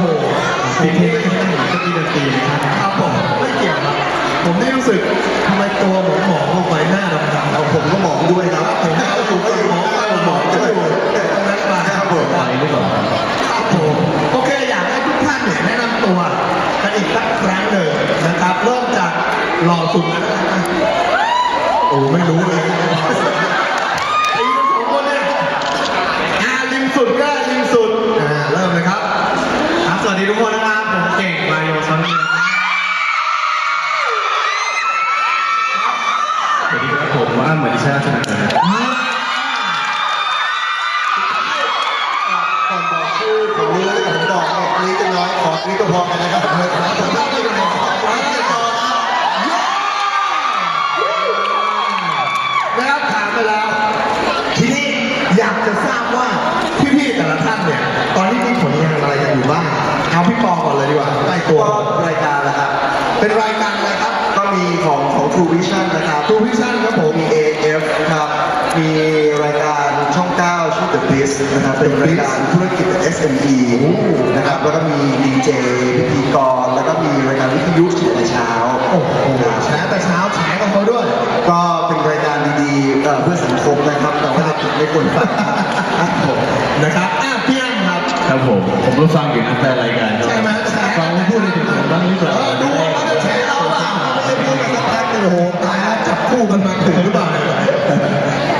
โหมีเพลงข้างหลังก็มีดนตรีนะครับครับผมไม่เกี่ยวครับผมได้รู้สึกทำไมตัวผมหมองลงไปหน้าดำๆแล้วผมก็หมองด้วยครับผมก็อยู่ก็อยู่หมองก็หมองก็อยู่แต่ตรงนั้มาครับผมไปหรือเปล่าครับผมโอเคอยากให้ทุกท่านเนี่ยแนะนำตัวกันอีกสักครั้งหนึ่งนะครับเริ่มจากหล่อสุดนะโอ้ไม่รู้เลย น้อยขอนี้ก็พอกันนะครับผมไม่ได้ไม่ได้ไม่พอนะนะครับถามไปแล้ว ทีนี้อยากจะทราบว่าพี่ๆแต่ละท่านเนี่ย ตอนนี้มีผลงานอะไรกันอยู่บ้าง เอาพี่ปอก่อนเลยดีกว่าใกล้ตัวก็รายการนะครับ เป็นรายการอะไรครับ ก็มีของของ True Vision นะครับ True Vision ครับผมมี AF ครับ มีรายการช่อง 9ชื่อ The Biz นะครับ เป็นรายการธุรกิจ SME นะครับ แล้วก็มีดีเจพิธีกร แล้วก็มีรายการวิทยุช่วงเช้าโอ้โหแฉแต่เช้าแฉกับเขาด้วย ก็เป็นรายการดีๆเอ่อเพื่อสังคมนะครับ แต่ว่าเด็กๆไม่ควรฟังครับผมนะครับอะพี่อ้ำครับ ครับผม ผมก็ฟังอยู่นะแต่รายการใช่ไหมแฉฟังพูดในถึงผมบ้างหรือเปล่าเออดูว่าเขาจะแฉเราเปล่าไม่ได้พูดกันสักพักหนึ่งโอ้โหตายแล้วจับคู่กันมาถึงหรือเปล่าเนี่ย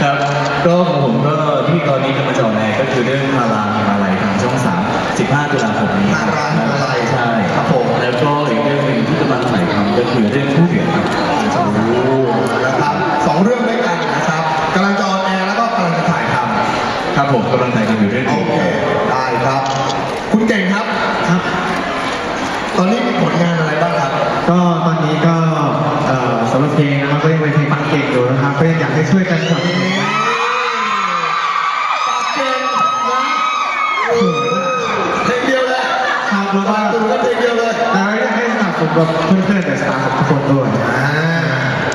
ครับก็ของผมก็ ที่ตอนนี้กำลังจะออนแอร์ก็คือเรื่องพาราฮิมาลัยทางช่องสาม15ตุลาคมนี้พาราฮิมาลัยใช่ครับผมแล้วก็อีกเรื่องหนึ่งที่กำลังถ่ายทำก็คือเรื่องผู้เดือดครับโอ้โหนะครับสองเรื่องด้วยกันนะครับกำลังจะออนแอร์แล้วก็กำลังจะถ่ายทำครับผมกำลังถ่ายทำอยู่เรื่องหโอนึงเคได้ครับ คุณเก่งครับครับ ตอนนี้มีผลงานอะไรบ้างครับ ก็ตอนนี้ก็เอ่อสำหรับเพลงนะครับก็ยังเป็นเพลงปังเก่งอยู่นะครับก็ยังอยากให้ช่วยกันสนับสนุนากให้สนับสนุนแบบเพื่อนๆแต่สตาร์ทุกคนด้วยอ่า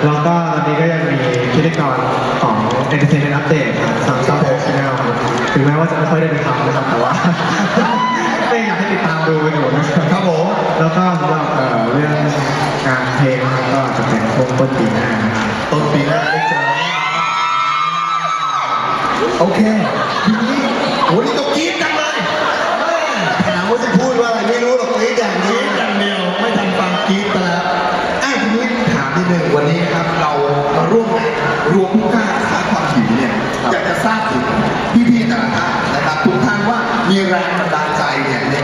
แล้วก็ตอนนี้ก็ยังมีพิธีกรของ Entertainment Update ครับสามสามโพชแนลครับถึงแม้ว่าจะไม่ค่อยได้ไปทำนะครับแต่ว่าก็ยังอยากให้ติดตามดูกันอยู่นะครับครับผมแล้วก็สำหรับเอ่อเรื่องงานเพลงนะครับก็จะเป็นช่วงต้นปีหน้านะครับต้นปีหน้าได้เจอโอเคทีนี้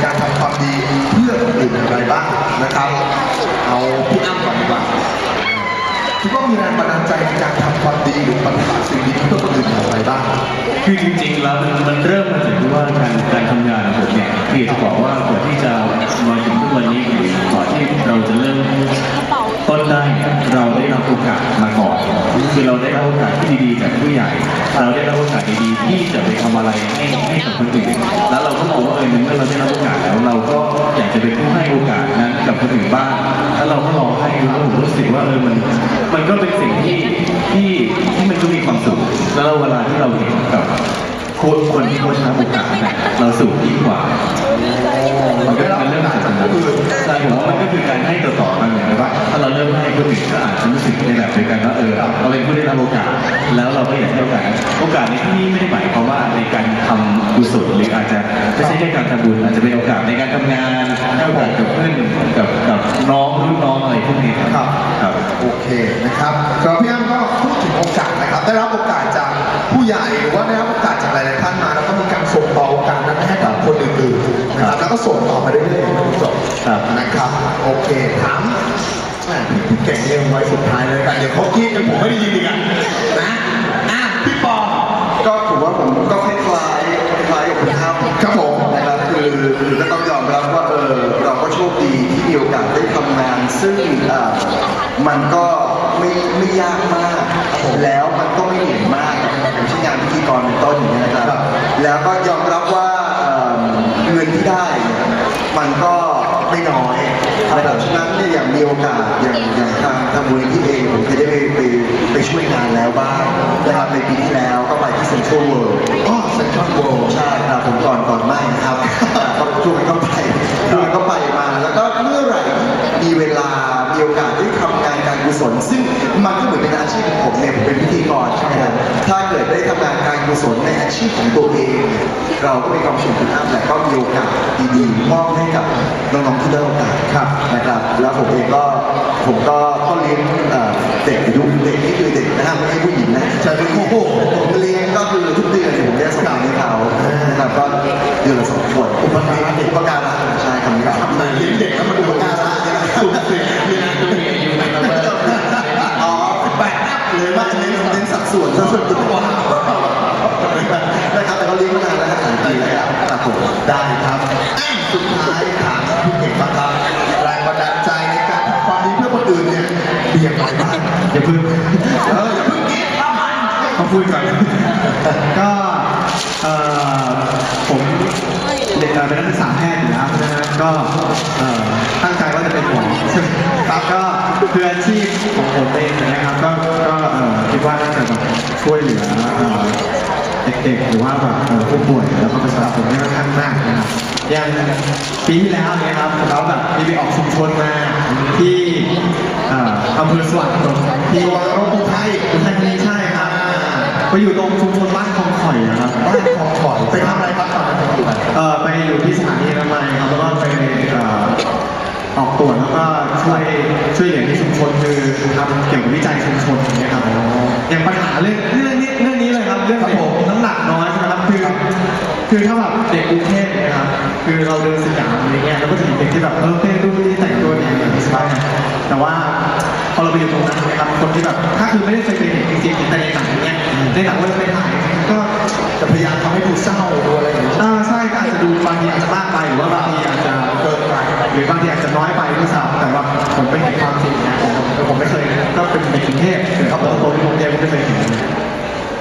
การทำความดีเพื่อคนอื่นอย่างไรบ้างนะครับ เอาพี่อ้ำก่อนดีกว่าคิดว่ามีแรงบันดาลใจในการทำความดีหรือปฏิบัติสิ่งดีเพื่อคนอื่นอย่างไรบ้างคือจริงๆแล้วมันมันเริ่มมาจากที่ว่าการการทำงานของผมเนี่ยที่จะบอกว่ากว่าที่จะมาถึงทุกวันนี้หรือก่อนที่เราจะเริ่มต้นได้เนี่ยเราได้รับโอกาส คือเราได้รับโอกาสที่ดีๆจากผู้ใหญ่ เราได้รับโอกาสดีๆที่จะไปทำอะไรให้ให้กับคนอื่นแล้วเราก็มองว่าเออในเมื่อเราได้รับโอกาสแล้ว เราก็อยากจะเป็นผู้ให้โอกาสนั้นกับคนอื่นบ้างแล้วเราก็ลองให้แล้วผมรู้สึกว่าเออมัน มันก็เป็นสิ่งที่ที่ที่มันก็มีความสุขแล้วเวลาที่เราเห็นกับคนคนที่เขาใช้โอกาสเนี่ยเราสู่ยิ่งกว่ามันก็เป็นเรื่องจากนั้นใช่ผมว่ามันก็คือการให้ต่อต่อกันอย่างไรว่า ถ้าเราเริ่มให้คนอื่นก็อาจจะรู้สึกในแบบเดียวกันว่าเออเราเป็นผู้ได้รับโอกาส แล้วเราก็อยากให้โอกาสโอกาสในที่นี้ไม่ได้หมายความว่าในการทำกุศลหรืออาจจะไม่ใช่แค่การทำบุญอาจจะเป็นโอกาสในการทำงานให้โอกาสกับเพื่อนกับกับน้องรุ่นน้องอะไรพวกนี้ครับครับ โอเคนะครับสำหรับพี่อ้ำก็พูดถึงโอกาสนะครับ ได้รับโอกาสจากผู้ใหญ่หรือว่าได้รับโอกาสจากหลายๆท่านมาแล้วก็มีการส่งต่อโอกาสนั้นให้กับคนอื่นๆนะครับแล้วก็ส่งต่อไปเรื่อยๆจนจบครับนะครับ โอเคถาม แหม่พี่เก่งเรียงไว้สุดท้ายเลยกันเดี๋ยวเขาคิดกันผมไม่ได้ยินอีกอะนะอะพี่ปอก็ถือว่าผมก็คล้ายๆคล้ายๆกับคุณท่าครับผมนะครับคือคือก็ต้องยอมรับว่าเออเราก็โชคดีที่มีโอกาสได้ทำงาน ซึ่งอ่ามันก็ไม่ไม่ยากมาก แล้วมันก็ไม่เหนื่อยมากอย่างเช่นงานพิธีกรเป็นต้นอย่างนี้ยนะครับครับ แล้วก็ยอมรับว่าเอ่อเงินที่ได้เนี่ยมันก็ไม่น้อยนะครับฉะนั้นเนี่ยอย่าง มีโอกาสอย่างอย่างทางทางมูลนิธิเองผมเคยได้ไปไปไปช่วยงานแล้วบ้างนะครับในปีที่แล้วก็ไปที่เซ็นทรัลเวิลด์อ๋อเซ็นทรัลโวลด์ใช่ครับผมก่อนก่อนไม่นะครับก็ช่วงนั้นก็ ซึ่งมันก็เหมือนเป็นอาชีพของผมเนี่ยผมเป็นพิธีกรใช่ไหมครับถ้าเกิดได้ทำงานการกุศลในอาชีพของตัวเองเนี่ยเราก็มีความสุขคุณอ้ำและก็มีโอกาสดีๆมอบให้กับน้องๆที่ได้โอกาสครับนะครับ แล้วผมเองก็ผมก็ก็เลี้ยงเอ่อเด็กอายุเด็กนี่คือเด็กนะครับไม่ใช่ผู้หญิงนะใช่เป็นโอ้โหผมเลี้ยงก็คือทุกเดือนเนี่ยผมจะส่งเงินให้เขานะครับก็เดือนละสองคนอุปการะเด็กอุปการะใช่คำนี้ครับ ทำงานเลี้ยงเด็กแล้วมันอุปการะเนี่ยนะสุด สัดส่วนสัดส่วนตัวนะครับแต่ก็เลี้ยงมานานแล้วครับหลายปีแล้วครับผมได้ครับสุดท้ายถามพี่เก่งบ้างครับแรงบันดาลใจในการทำความดีเพื่อคนอื่นเนี่ยมีย่างไรบ้างอย่าพิ่งเอออย่าพิ่งคิดครับมันเขาพูดก่อนก็เออผมเด็กเป็นนักศึกษาแพทย์อยู่แล้วนะฮะก็เออตั้งใจว่าจะเป็นหมอครับก็คืออาชีพของผมเองนะครับก็ก็เอ่อคิดว่าน่าจะแบบช่วยเหลือเอ่อเด็กๆหรือว่าแบบเอ่อผู้ป่วยแล้วก็ประชาชนได้ค่อนข้างมากนะครับอย่างปีที่แล้วเนี่ยครับเราแบบมีไปออกชุมชนมาที่เอ่ออำเภอสว่างที่ตัวรถอุทัยอุทัยธานีใช่ครับไปอยู่ตรงชุมชนบ้านคลองข่อยนะครับบ้านคลองข่อยไปทำอะไรครับตอนนั้นไปทำอะไรเอ่อไปอยู่ที่สถานีอนามัยครับแล้วก็ไปเอ่อออกตรวจแล้วก็ช่วยช่วยเหลือที่ชุมชนคือทำเกี่ยวกับวิจัยชุมชนอย่างเงี้ยครับอย่างปัญหาเรื่องเรื่องนี้เรื่องนี้เลยครับเรื่องเด็กน้ คือถ้าแบบเด็กกรุงเทพนะครับคือเราเดินสยามอะไรเงี้ยเราก็จะเห็นเด็กที่แบบเออเท่ดูดีแต่งตัวดีอย่างนี้ใช่ไหมแต่ว่าพอเราไปอยู่ตรงนั้นนะครับคนที่แบบถ้าคือไม่ได้เคยไปเห็นจริงๆแต่ในหนังเนี้ยในหนังเวลาไปถ่ายก็จะพยายามทำให้ดูเศร้าดูอะไรอย่างนี้อ่าใช่ก็อาจจะดูบางทีอาจจะมากไปหรือว่าบางทีอาจจะเกินไปหรือบางทีอาจจะน้อยไปด้วยซ้ำแต่ว่าผมไม่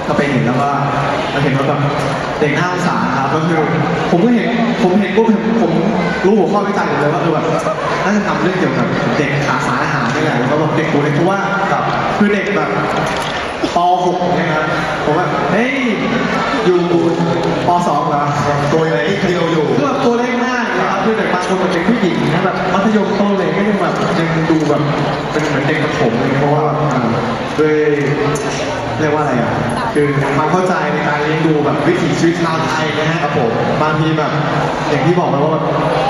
ก็ไปเห็นแล้วว่าเราเห็นว่าแบบเด็กหน่าสารครับก็คือผมก็เห็นผมเห็นปุ๊บผมรู้หัวข้อวิจัยเลยว่าเออแบบน่าจะทำเรื่องเกี่ยวกับเด็กขาดสารอาหารนี่แหละแล้วก็แบบเด็กกูเด็กเพราะว่าแบบคือเด็กแบบป .6 เนี่ยครับผมว่าเฮ้ยอยู่ป .2 เหรอตัวเล็กเดียวอยู่คือแบบตัวเล็กมากเลยครับคือแต่บางคนมันเป็นผู้หญิงนะแบบมัธยมต้นเลยก็ยังแบบยังดูแบบเป็นเหมือนเด็กประถมเลยเพราะว่าด้วย เรียกว่าอะไรอะคือความเข้าใจในการเลี้ยงดูแบบวิถีชีวิตชาวไทยนะฮะครับผมบางทีแบบอย่างที่บอกไปว่าแบบ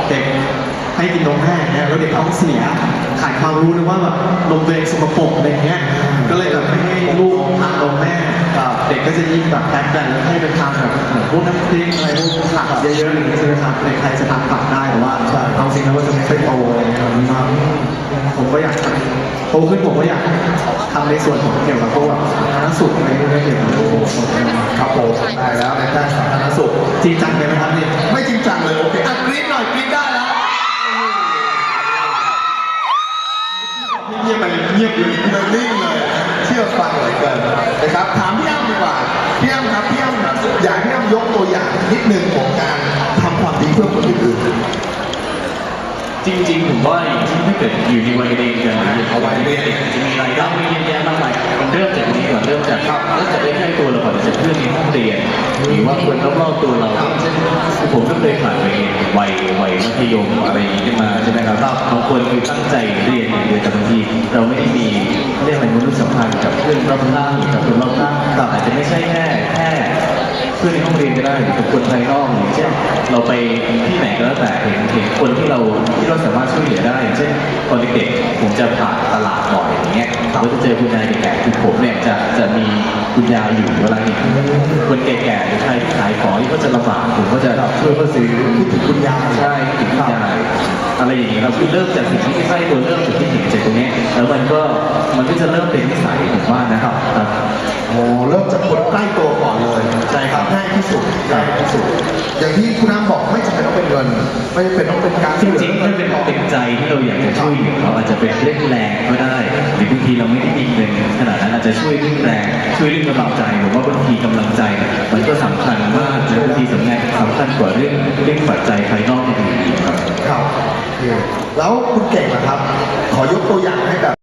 เด็กให้กินนมแม่เนี่ยแล้วเด็กท้องเสียขาดความรู้นึกว่าแบบนมตัวเองสกปรกอะไรเงี้ยก็เลยแบบไม่ให้ลูกทานนมแม่เด็กก็จะยิ่งแบบแพ็คกันแล้วให้เป็นทานแบบเหมือนพวกน้ำพริกอะไรพวกผักเยอะๆอย่างนี้ใช่ไหมครับเด็กไทยจะทานผักได้แต่ว่าเอาจริงแล้วมันจะไม่ค่อยโตอะไรอย่างเงี้ยครับผมก็อยาก โตขึ้นผมก็อยากทำในส่วนของเกี่ยวกับพวกแบบสาธารณสุขอะไรในเกี่ยวกับพวกคนครับผมได้แล้วในด้านสาธารณสุขจริงจังเลยไหมครับนี่ไม่จริงจังเลยโอเคอะกรี๊ดหน่อยกรี๊ดได้แล้วเงียบไปเงียบเลยเลยนิ่งเลยเชื่อฟังเหลือเกินนะครับถามพี่อ้ำดีกว่าพี่อ้ำครับพี่อ้ำอยากให้พี่อ้ำยกตัวอย่างนิดนึงของการทำความดีเพื่อคนอื่น จริงๆผมว่าถ้าเกิดอยู่ในวัยเรียนกันเอาวัยเรียนเนี่ยจะมีรายได้ม่เยอะแยะมากมายมันเริ่มจากนี้ก่อนเริ่มจากเริ่มจากใกล้ๆตัวเราก่อนจากเพื่อนในห้องเรียนหรือว่าคนรอบๆตัวเราเช่นผมก็เคยผ่านไปวัยวัยมัธยมอะไรอย่างนี้มาใช่ไหมครับบางคนคือตั้งใจเรียนอย่างเดียวแต่บางทีเราไม่ได้มีเรียกอะไรมนุษยสัมพันธ์กับเพื่อนรอบข้างหรือกับคนรอบข้างอาจจะไม่ใช่แค่แค่เพื่อนในห้องเรียนก็ได้กับคนภายนอกอย่างเช่นเราไปที่ไหนก็แล้วแต่เห็นเห็น ตอนเด็กๆผมจะผ่านตลาดบ่อยอย่างเงี้ยเราจะเจอคุณยายแก่ๆคือผมเนี่ยจะจะมีคุณยายอยู่เวลาเห็นคนแก่ๆหรือใครที่ขายของที่เขาจะลำบากผมก็จะช่วยเขาซื้อพูดถึงคุณยายใช่คิดถึงคุณยาย อะไรอย่างเงี้ยครับคือเริ่มจากสิ่งที่ใกล้ตัวเริ่มจากที่เห็นจากตรงเนี้ยแล้วมันก็มันก็จะเริ่มเป็นนิสัยผมว่านะครับครับโอ้เริ่มจากคนใกล้ตัวก่อนเลยใช่ครับง่ายที่สุดง่ายที่สุด อย่างที่คุณน้ำบอกไม่จำเป็นต้องเป็นเงิน ไม่จำเป็นต้องเป็นการจริงๆมันเป็นเต็มใจที่เราอยากจะช่วยเหลือเขาอาจจะเป็นเรื่องแรงก็ได้หรือบางทีเราไม่ได้มีเงินขนาดนั้นอาจจะช่วยเรื่องแรงช่วยเรื่องกำลังใจผมว่าบางทีกำลังใจเนี่ยมันก็สำคัญมากและบางทีสำคัญสำคัญกว่าเรื่องเรื่องปัจจัย แล้วคุณเก่งนะครับ ขอยกตัวอย่างให้แบบ